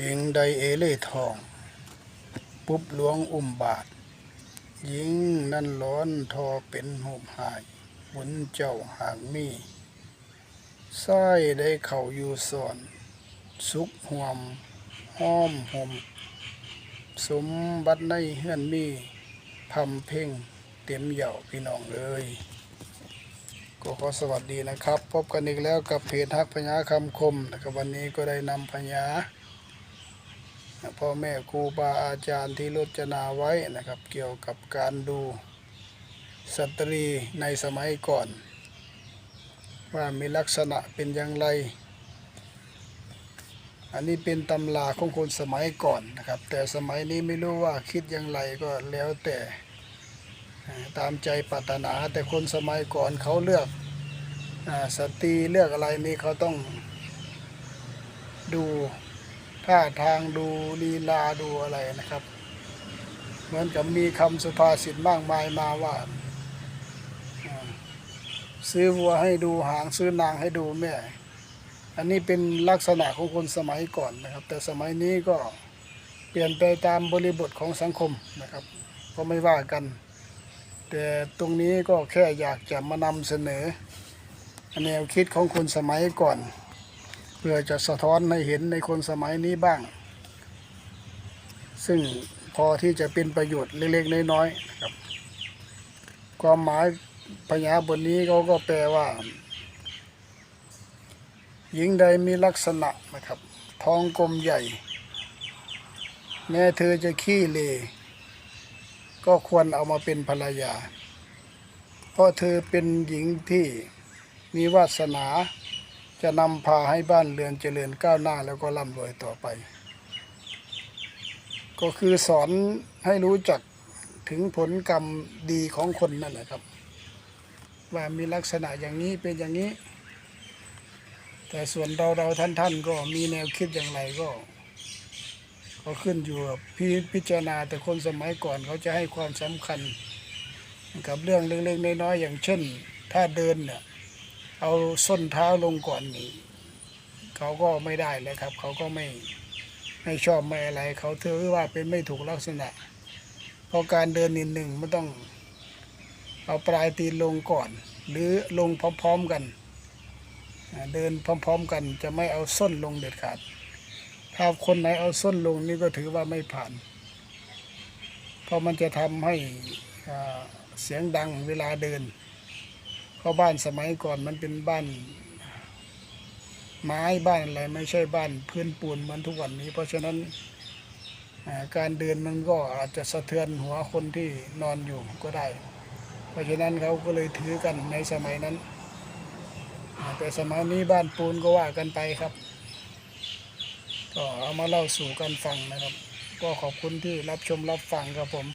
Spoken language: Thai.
หญิงใดเอเล่ทอง ปุ๊บหลวงอุ้มบาท หญิงนั่นร้อนทอเป็นหูหายหุนเจ้าหางมีไส้ได้เข่าอยู่สอน สุกห่วมห้อมห่มสมบัติในเฮือนมีพำเพ่งเต็มเหย่าพี่น้องเลยก็ขอสวัสดีนะครับ พบกันอีกแล้วกับเพจฮักพญาคำคมนะครับวันนี้ก็ได้นำพญา พ่อแม่ครูบาอาจารย์ที่รจนาไว้นะครับ เกี่ยวกับการดูสตรีในสมัยก่อน ว่ามีลักษณะเป็นอย่างไร อันนี้เป็นตำราของคนสมัยก่อนนะครับ แต่สมัยนี้ไม่รู้ว่าคิดอย่างไรก็แล้วแต่ตามใจปรารถนาแต่คนสมัยก่อนเขาเลือกอสตรีเลือกอะไรนี่เขาต้องดู ท่าทางดูลีลาดูอะไรนะครับ เหมือนกับมีคำสุภาษิตมากมายมาว่าอ่า ซื้อวัวให้ดูหางซื้อนางให้ดูแม่ อันนี้เป็นลักษณะของคนสมัยก่อนนะครับ แต่สมัยนี้ก็เปลี่ยนไปตามบริบทของสังคมนะครับ ก็ไม่ว่ากัน แต่ตรงนี้ก็แค่อยากจะมานำเสนอแนวคิดของคนสมัยก่อน เพื่อจะสะท้อนให้เห็นในคนสมัยนี้บ้าง ซึ่งพอที่จะเป็นประโยชน์เล็กๆน้อยๆนะครับ ความหมายพญาบทนี้เขาก็แปลว่า หญิงใดมีลักษณะนะครับ ท้องกลมใหญ่ แม้เธอจะขี้เลก็ควรเอามาเป็นภรรยา เพราะเธอเป็นหญิงที่มีวาสนา จะนำพาให้บ้านเรือนเจริญก้าวหน้าแล้วก็ร่ำรวยต่อไป ก็คือสอนให้รู้จักถึงผลกรรมดีของคนนั่นแหละครับ ว่ามีลักษณะอย่างนี้เป็นอย่างนี้ แต่ส่วนเราเราท่านท่านก็มีแนวคิดอย่างไรก็ก็ขึ้นอยู่กับพิพิจารณาแต่คนสมัยก่อนเขาจะให้ความสำคัญ กับเรื่องเล็กๆน้อยๆอย่างเช่น ถ้าเดินเนี่ย เอาส้นเท้าลงก่อนนี่เขาก็ไม่ได้เลยครับ เขาก็ไม่ไม่ชอบไม่อะไร เขาถือว่าเป็นไม่ถูกลักษณะ เพราะการเดินนิดหนึ่งมันต้อง เอาปลายตีนลงก่อน หรือลงพร้อมๆกัน เดินพร้อมๆกันจะไม่เอาส้นลงเด็ดขาด ถ้าคนไหนเอาส้นลงนี่ก็ถือว่าไม่ผ่าน เพราะมันจะทำให้เสียงดังเวลาเดิน ราะบ้านสมัยก่อนมันเป็นบ้าน ไม้บ้านอะไรไม่ใช่บ้านพื้นปูนเหมือนทุกวันนี้ เพราะฉะนั้นการเดินมันก็อาจจะสะเทือนหัวคนที่นอนอยู่ก็ได้ เพราะฉะนั้นเขาก็เลยถือกันในสมัยนั้น แต่สมัยนี้บ้านปูนก็ว่ากันไปครับ ก็เอามาเล่าสู่กันฟังนะครับ ก็ขอบคุณที่รับชมรับฟังครับผม